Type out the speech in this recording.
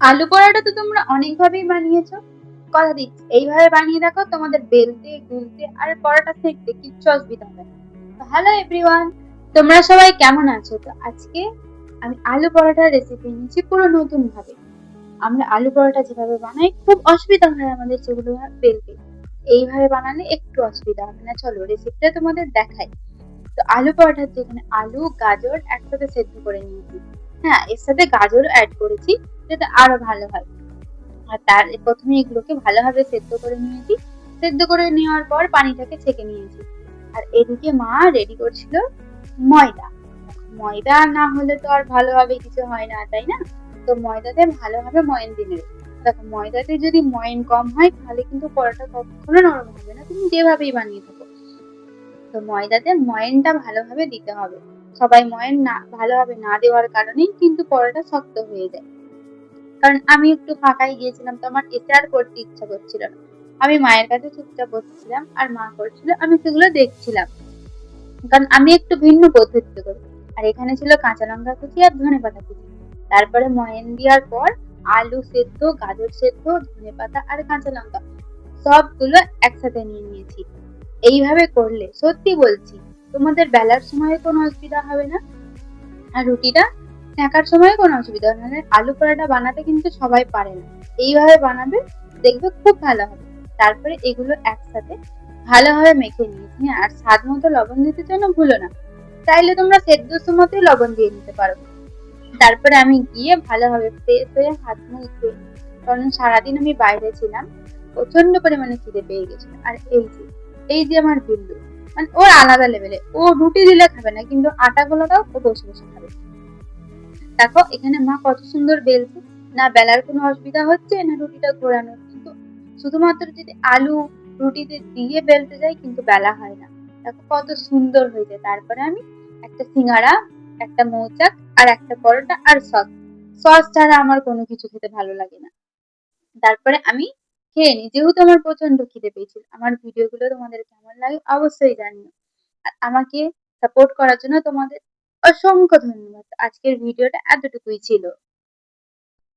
আলু পরোটা তো তোমরা অনেকভাবেই বানিয়েছো। কথা দিচ্ছি, এইভাবে বানিয়ে দেখো, তোমাদের বেলতে, গুলতে আর পরোটা সেঁকতে কিচ্ছু অসুবিধা হবে তো হ্যালো এভরিওয়ান তোমরা সবাই কেমন আছো? তো আজকে আমি আলু পরোটার রেসিপি নিয়েছি পুরো নতুন ভাবে আমরা আলু পরোটা যেভাবে বানাই, খুব অসুবিধা হয় আমাদের সেগুলো বেলতে। এইভাবে বানালে একটু অসুবিধা হবে না। চলো রেসিপিটা তোমাদের দেখাই। তো আলু পরোটার যেখানে আলু, গাজর একসাথে সেদ্ধ করে নিয়েছি। হ্যাঁ এর সাথে গাজর অ্যাড করেছি, যাতে আরও ভালো হয়। আর তার প্রথমে এগুলোকে ভালোভাবে সেদ্ধ করে নিয়েছি। সেদ্ধ করে নেওয়ার পর পানিটাকে ছেঁকে নিয়েছি। আর এদিকে মা রেডি করছিল ময়দা। ময়দা না হলে তো আর ভালোভাবে কিছু হয় না, তাই না? তো ময়দাতে ভালোভাবে ময়ন দিয়ে নেবে। দেখো, ময়দাতে যদি ময়ন কম হয়, তাহলে কিন্তু পরোটা কখনো নরম হবে না। তুমি যেভাবেই বানিয়ে থাকো। তো ময়দাতে ময়নটা ভালোভাবে দিতে হবে। সবাই ময়ন না, ভালোভাবে না দেওয়ার কারণেই কিন্তু পরোটা শক্ত হয়ে যায়। কারণ আমি একটু ফাঁকায় গিয়েছিলাম তো আমার এতে আর করতে ইচ্ছা করছিল না। আমি মায়ের কাছে চুপচাপ বসছিলাম আর মা করছিল, আমি সেগুলো দেখছিলাম। কারণ আমি একটু ভিন্ন পদ্ধতিতে করি আর এখানে ছিল কাঁচা লঙ্কা কুচি আর ধনে পাতা কুচি। তারপরে ময়ন দেওয়ার পর আলু সেদ্ধ, গাজর সেদ্ধ, ধনে পাতা আর কাঁচা লঙ্কা। সবগুলো একসাথে নিয়ে নিয়েছি। এইভাবে করলে, সত্যি বলছি তোমাদের বেলার সময় কোনো অসুবিধা হবে না। আর রুটিটা সেঁকার সময় কোনো অসুবিধা হবে না। মানে আলু পরোটা বানাতে কিন্তু সবাই পারে না। এইভাবে বানাবে, দেখবে খুব ভালো হবে। তারপরে এগুলো একসাথে ভালোভাবে মেখে নিয়েছি আর স্বাদ মতো লবণ দিতে জন্য ভুলো না। চাইলে তোমরা সেদ্ধ সময়তেই লবণ দিয়ে নিতে পারো। তারপরে আমি গিয়ে ভালোভাবে ফ্রেশ হয়ে হাত মুখ ধুয়ে কারণ সারাদিন আমি বাইরে ছিলাম প্রচণ্ড পরিমাণে খিদে পেয়ে গেছিল। আর এই যে এই যে আমার বিল্লু মানে ওর আলাদা লেভেলে ও রুটি দিলে খাবে না, কিন্তু আটা গোলাটাও ও বসে বসে খাবে। দেখো, এখানে মা কত সুন্দর বেলছে। না বেলার কোনো অসুবিধা হচ্ছে, না রুটিটা ঘোরানো কিন্তু শুধুমাত্র যদি আলু রুটিতে দিয়ে বেলতে যাই, কিন্তু বেলা হয় না। দেখো, কত সুন্দর হয়েছে তারপরে আমি একটা সিঙ্গারা একটা মৌচাক, আর একটা পরোটা, আর সস। সস ছাড়া আমার কোনো কিছু খেতে ভালো লাগে না। তারপরে আমি খেয়ে নি। যেহেতু আমার প্রচণ্ড খিদে পেয়েছিল। আমার ভিডিওগুলো তোমাদের কেমন লাগে অবশ্যই জানিও। আর আমাকে সাপোর্ট করার জন্য তোমাদের অসংখ্য ধন্যবাদ। আজকের ভিডিওটা এতটুকুই ছিল।